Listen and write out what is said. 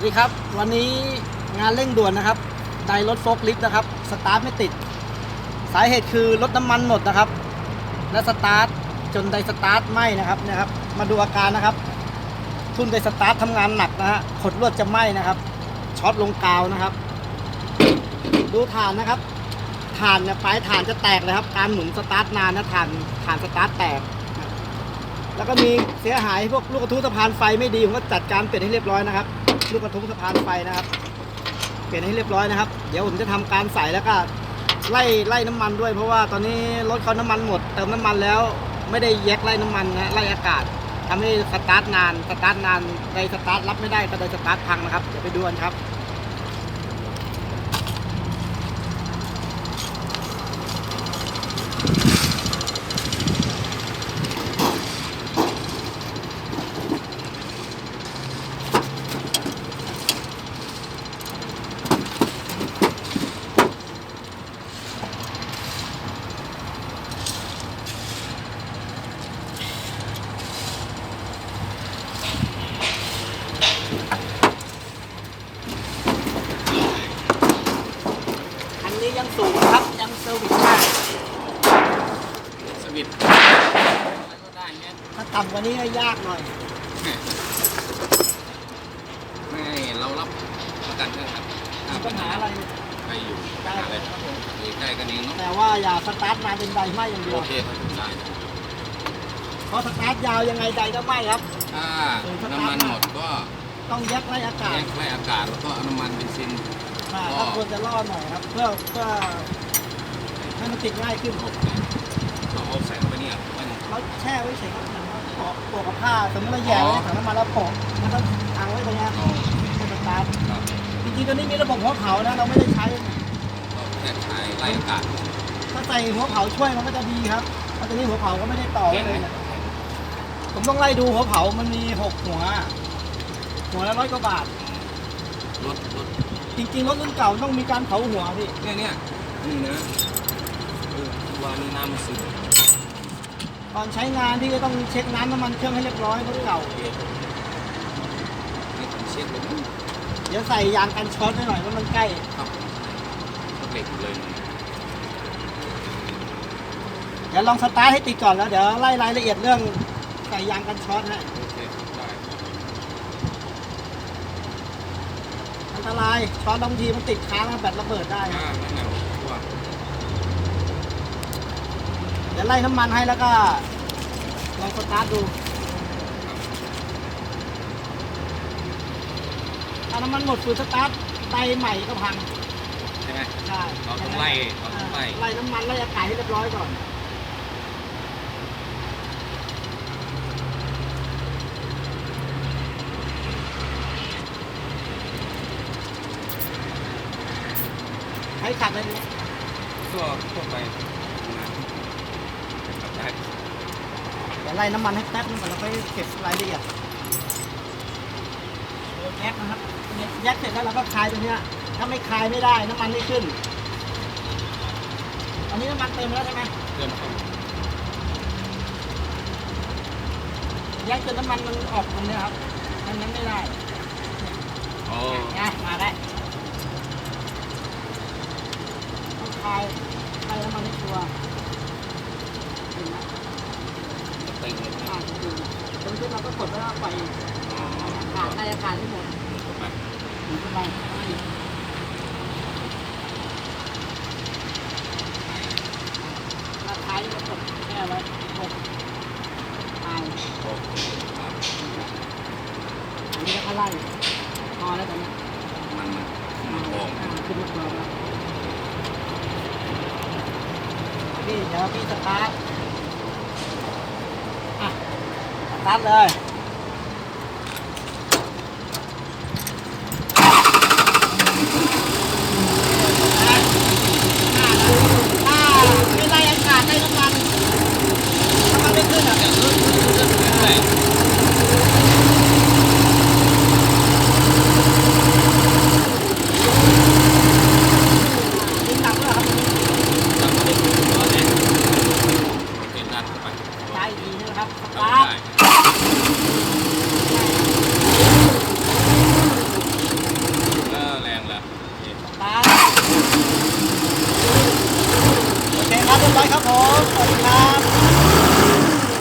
วัสดีครับ วันนี้งานเร่งด่วนนะครับไดรถโฟล์คลิฟต์นะครับ สตาร์ทไม่ติด สาเหตุคือรถน้ำมันหมดนะครับ และสตาร์ทจนไดสตาร์ทไหม้นะครับนะครับ มาดูอาการนะครับ ทุ่นไดสตาร์ททำงานหนักนะฮะขดลวดจะไหม้นะครับ ช็อตลงกาวนะครับ ดูฐานนะครับฐานเนี่ยปลายฐานจะแตกเลยครับ การหมุนสตาร์ทนานนะฐานฐานสตาร์ทแตกแล้วก็มีเสียหายพวกลูกกระทุ้สะพานไฟไม่ดีผมก็จัดการเปลี่ยนให้เรียบร้อยนะครับ ลูกกระทุ้งสะพานไฟนะครับ เปลี่ยนให้เรียบร้อยนะครับ เดี๋ยวผมจะทำการใส่แล้วก็ไล่ไล่น้ำมันด้วย เพราะว่าตอนนี้รถเขาน้ำมันหมดเติมน้ำมันแล้วไม่ได้แยกไล่น้ำมันนะไล่อากาศทำให้สตาร์ทนานสตาร์ทนานใดสตาร์ทรับไม่ได้ก็ไดสตาร์ทพังนะครับเดี๋ยวไปดูกันครับ อันนี้ยังสูงครับยังเซอร์วิสได้ สวิตช์อะไรก็ได้เงี้ยถ้าต่ำกว่านี้ก็ยากหน่อย ไม่เรารับประกันด้วยครับมีปัญหาอะไรไปอยู่ปัญได้หาอะไรครับผมใกล้กันเองเนาะแต่ว่าอย่าสตาร์ทนานเป็นไดไหม้อย่างเดียโอวเคครับได้เพราะสตาร์ทยาวยังไงไดก็ไหม้ครับถ้าน้ำมันหมดก็ต้องแยกไล่อากาแยศกไล่อากาศแล้วก็เอาน้ำมันเบนซินอ่าก็ถ้าควรจะล่อหน่อยครับ เพื่อเพื่อให้มันติดง่ายขึ้น ก็เอาใส่เข้าไปเนี่ยมันเราแช่ไว้เฉยครับเหมือนว่าโปะโปะกับผ้าสมมติเราแย่ไว้ในถังน้ำมันแล้วโปะแล้วก็อังไว้ตรงเนี้ยเอาให้สตาร์ทครับจริงๆตัวนี้มีระบบหัวเผานะเราไม่ได้ใช้ก็แค่ใช้ไล่อากาศถ้าใส่หัวเผาช่วยมันก็จะดีครับเพราะตัวนี้หัวเผาก็ไม่ได้ต่อแข็ไว้งเลไหมยนะผมต้องไล่ดูหัวเผามันมีหกหัว หัวละร้อยกว่าบาท รถรถจริงๆรถรุ่นเก่าต้องมีการเผาหัวพี่เนี่ยเนี่ยนี่นะเออวานี่น้ำมันซึมต อนใช้งานพี่ก็ต้องเช็คน้ำน้ำมันเครื่องให้เรียบร้อยรถเก่าโอเคนี่ผมเช็คเลยเดี๋ยวใส่ยางกันช็อตให้หน่อยเพราะมันใกล้ ครับก็เบรกเลยเดี๋ยวลองสตาร์ทให้ติดก่อนแล้วเดี๋ยวไล่รายละเอียดเรื่องใส่ยางกันช็อตฮะโอเคได้อันตรายช็อตบางทีมันติดค้างแล้วแบตระเบิดได้ อ่านั่นแหละว่า เดี๋ยวไล่น้ำมันให้แล้วก็ลองสตาร์ทดู ถ้าน้ำมันหมดฝืนสตาร์ทไดใหม่ก็พังใช่ไหมใช่เราต้องไล่เราต้องไล่ไล่น้ำมันไล่อากาศให้เรียบร้อยก่อนให้ขับไปเลยก็ทั่วไปขับได้ เดี๋ยวไล่น้ำมันให้แป๊บนึงก่อนแล้วค่อยเก็บรายละเอียดแยกนะครับเนี่ยแยกเสร็จแล้วเราก็คลายตัวเนี้ย ถ้าไม่คลายไม่ได้น้ำมันไม่ขึ้น อันนี้น้ำมันเต็มแล้วใช่ไหมเติมเข้าแยกจนน้ำมันมันออกตรงเนี้ยครับมันนั้นไม่ได้โอ้นะมาได้ต้องคลายคลายน้ำมันให้ชัวร์เห็นไหม เต็งเลย อ่าจริงๆตรงที่เรา ก็กดแล้วก็ปล่อยขาดในอากาศให้หมดหรือเป็นไรราคาที่เรากแค่ไว้หกตายโอเคครับอันนี้ก็ไล่พอแล้วตอนนี้มันมันมันออขึ้นมาแล้วพี่เดี๋ยวพี่สตาร์ทอะสตาร์ทเลย